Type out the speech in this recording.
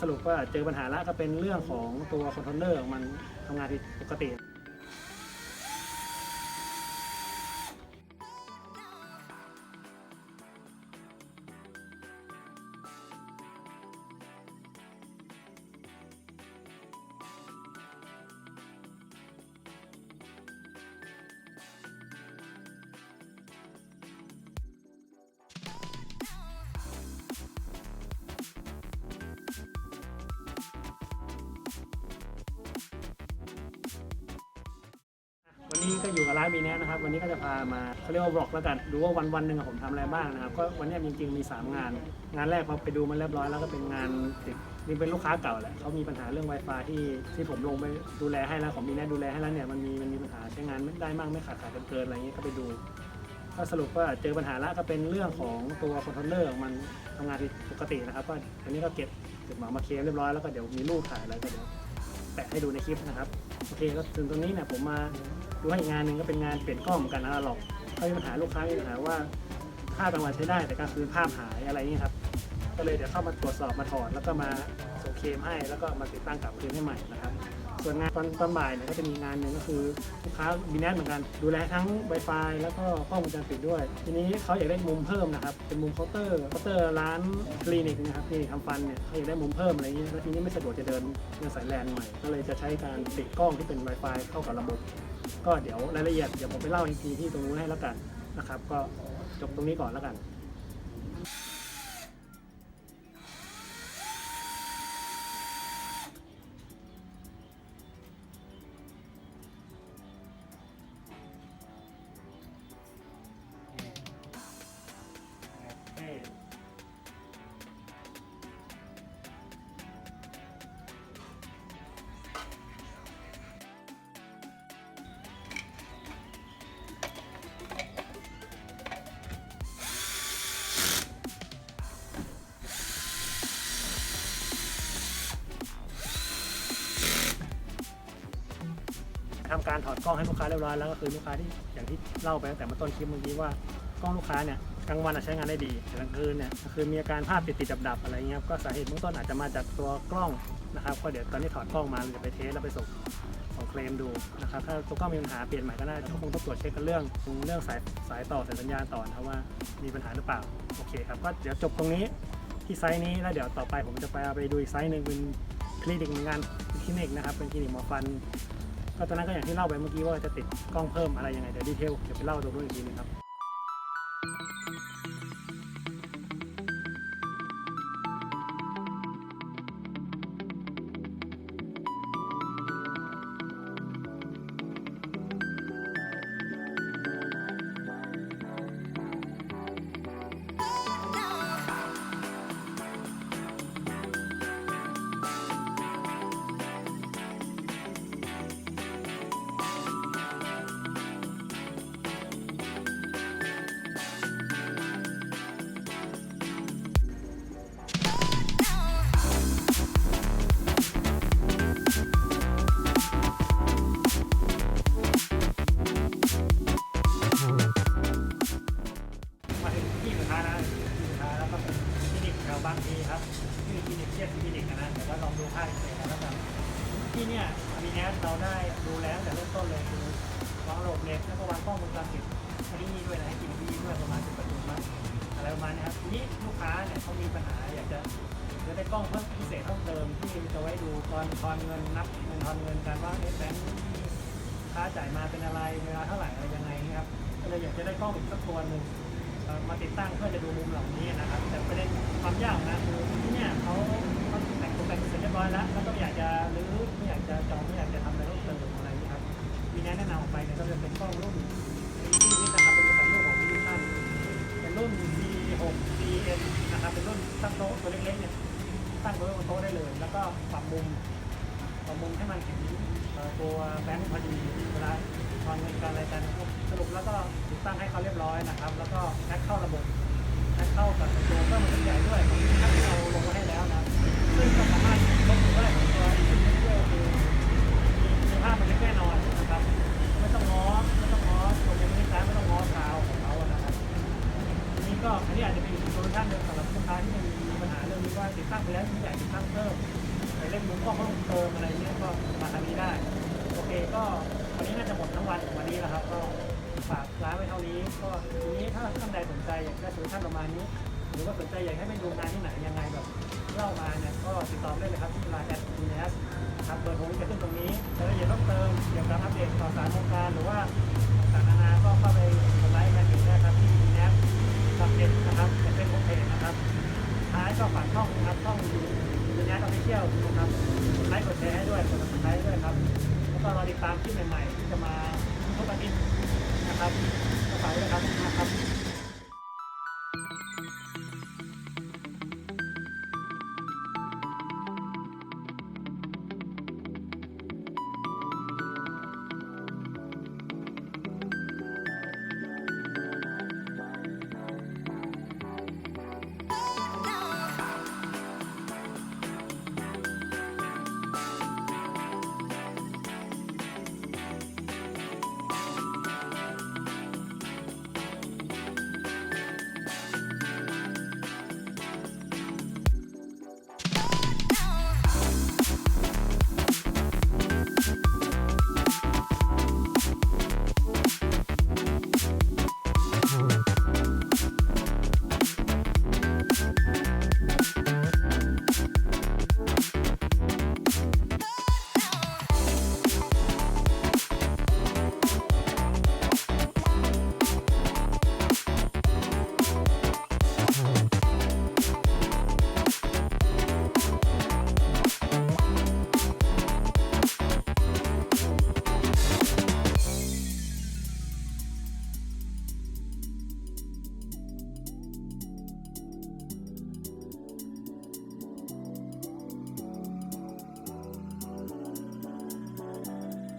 สรุปว่าเจอปัญหาละก็เป็นเรื่องของตัวคอนโทรลเลอร์มันทำงานผิดปกติ วันนี้ก็อยู่กับร้านบีแนนะครับ วันนี้ก็จะพามาเขาเรียกว่าบล็อกแล้วกันดูว่าวันวันๆหนึ่งผมทำอะไรบ้างนะครับ ก็วันนี้จริงๆมี 3 งาน งานแรกพอไปดูมันเรียบร้อยแล้วก็เป็นงานติดนี่เป็นลูกค้าเก่าแหละเขามีปัญหาเรื่อง Wi-Fi ที่ที่ผมลงไปดูแลให้แล้วของบีแนดูแลให้แล้วเนี่ยมันมีมันมีปัญหาใช้งานไม่ได้มั่งไม่ขาดขาดเกินอะไรเงี้ยก็ไปดูก็สรุปว่าเจอปัญหาละก็เป็นเรื่องของตัวคอนโทรลเลอร์มันทำงานผิดปกตินะครับก็อันนี้ก็เก็บเก็บหมามาเคลมเรียบร้อยแล้วก็เดี๋ยวมีรูปถ่ายอะไรก็เดี๋ยวแปะให้ดูในคลิปนะครับ โอเคแล้วถึงตรงนี้เนี่ยผมมาดูให้อีกงานหนึ่งก็เป็นงานเปลี่ยนกล้องเหมือนกันนะหรอกเขามีปัญหาลูกค้ามีปัญหาว่าภาพกลางวันใช้ได้แต่กลางคืนภาพหายอะไรเงี้ครับ ก็เลยเดี๋ยวเข้ามาตรวจสอบมาถอดแล้วก็มาส่งเคมให้แล้วก็มาติดตั้งกลับคืนให้ใหม่นะครับ ส่วนงานตอนตอนบ่ายเนี่ยก็จะมีงานหนึ่งก็คือลูกค้าบีแนเหมือนกัน ดูแลทั้ง Wi-Fi แล้วก็กล้องวงจรปิดด้วย ทีนี้เขาอยากได้มุมเพิ่มนะครับ เป็นมุมเคาน์เตอร์เคาน์เตอร์ร้านคลินิกนะครับที่ทำฟันเนี่ยเขาอยากได้มุมเพิ่มอะไรเงี้ยแล้วทีนี้ไม่สะดวกจะเดินเดินสายแลนใหม่ ก็เลยจะใช้การติดกล้องที่เป็น Wi-Fi เข้ากับระบบ ก็เดี๋ยวรายละเอียดเดี๋ยวผมไปเล่าอีกทีที่ตรงนู้นให้แล้วกันนะครับ ก็จบตรงนี้ก่อนแล้วกัน การถอดกล้องให้ลูกค้าเรียบร้อยแล้วก็คือลูกค้าที่อย่างที่เล่าไปตั้งแต่มาต้นคลิปเมื่อกี้ว่ากล้องลูกค้าเนี่ยกลางวันอะใช้งานได้ดีแต่กลางคืนเนี่ยคือมีอาการภาพติดติดดับดับๆอะไรเงี้ยครับก็สาเหตุเบื้องต้นอาจจะมาจากตัวกล้องนะครับก็เดี๋ยวตอนนี้ถอดกล้องมาเราจะไปเทสแล้วไปส่งส่งเคลมดูนะครับถ้าตัวกล้องมีปัญหาเปลี่ยนใหม่ก็ได้ก็คงต้องตรวจเช็คกันเรื่องเรื่องสายสายต่อสายสัญญาณต่อนะว่ามีปัญหาหรือเปล่าโอเคครับก็เดี๋ยวจบตรงนี้ที่ไซต์นี้แล้วเดี๋ยวต่อไปผมจะไปเอาไปดูอีกไซต์หนึ่งเป็นคลินิกเหมือนกันคลินิกนะครับเป็นคลินิกหมอฟัน ก็ตอนนั้นก็อย่างที่เล่าไปเมื่อกี้ว่าจะติดกล้องเพิ่มอะไรยังไงเดี๋ยวดีเทลเดี๋ยวไปเล่าตรงนู้นอีกทีนึงครับ บางพลีครับชื่อคลินิกเชียบคลินิกนะเดี๋ยวว่าลองดูภาพเสร็จแล้วกันที่เนี่ยมีแนสเราได้ดูแลตั้งแต่เริ่มต้นเลยคือวางระบบเน็ตแล้วก็วางกล้องวงจรปิดที่นี่ด้วยนะให้กินที่ด้วยประมาณสิบประตูมั้งอะไรประมาณนี้ครับทีนี้ลูกค้าเนี่ยเขามีปัญหาอยากจะจะได้กล้องเพิ่มพิเศษเพิ่มเติมที่จะไว้ดูตอนทอนเงินนับเงินทอนเงินการว่าเอ๊ะแบงค์ค่าจ่ายมาเป็นอะไรเวลาเท่าไหร่อะไรยังไงนะครับก็เลยอยากจะได้กล้องอีกสักตัวหนึ่ง มาติดตั้งเพื่อจะดูมุมเหล่านี้นะครับ แต่ประเด็นความยากนะคือที่เนี่ยเขาเขาแต่งตัวแต่งเสร็จเรียบร้อยแล้วแล้วก็อยากจะรื้อไม่อยากจะจองไม่อยากจะทำอะไรเพิ่มเติมอะไรนี้ครับมีแนะนำออกไปเนี่ยก็จะเป็นกล้องรุ่นที่นี่นะครับเป็นบริษัทรุ่นของวิดิชั่นเป็นรุ่น C6 CN นะครับเป็นรุ่นตั้งโต๊ะตัวเล็กๆเนี่ยตั้งไว้บนโต๊ะได้เลย แล้วก็ปรับมุมปรับมุมให้มันเห็นตัวแบงค์พอดีเวลา แล้วก็ติดตั้งให้เขาเรียบร้อยนะครับ แล้วก็แท็กเข้าระบบแท็กเข้ากับตัวเครื่องมันใหญ่ด้วยแพ็คเราลงไว้ให้แล้วนะซึ่งก็สามารถลบถูกอว่ของตัวอีกที่ด้วยคือคุณภาพมันไล็แน่นอนนะครับไม่ต้องง้อไม่ต้องง้อตัวเองไม่กค้าไม่ต้องง้อกาวของเขานะครับนี่ก็อันนี้อาจจะเป็นโซลูชันหนึ่งสำหรับลูกค้าที่มีปัญหาเรื่องนี้ว่าติดตั้งไปแล้วไม่ใหญ่ติดตั้งเพิ่มไปเล่นมุมกล้องเพิ่มเติมอะไรเงี้ยก็มาทางนี้ได้ โอเคก็วันนี้น่าจะหมดทั้งวันวันนี้แล้วครับก็ รานไว้เท่านี้ก็ทีนี้ถ้าท่านใดสนใจอยากได้โซลูชันประมาณนี้ หรือว่าสนใจอยากให้ไปดูงานที่ไหนยังไงแบบเล่ามาเนี่ยก็ติดต่อได้เลยครับที่ไลน์แอดดีเนสครับเบอร์โทรจะขึ้นตรงนี้รายละเอียดเพิ่มเติมเกี่ยวกับอัปเดตข่าวสารวงการหรือว่าต่างๆนานาก็เข้าไปกดไลค์แฟนเพจได้ครับที่ดีเนสกับเพจนะครับเป็นเฟซบุ๊กเพจนะครับท้ายก็ฝากช่องนะครับช่องดีเนสออฟฟิเชียลนะครับไลค์กดแชร์ให้ด้วยกดติดตามด้วยครับแล้วก็รอติดตามคลิปใหม่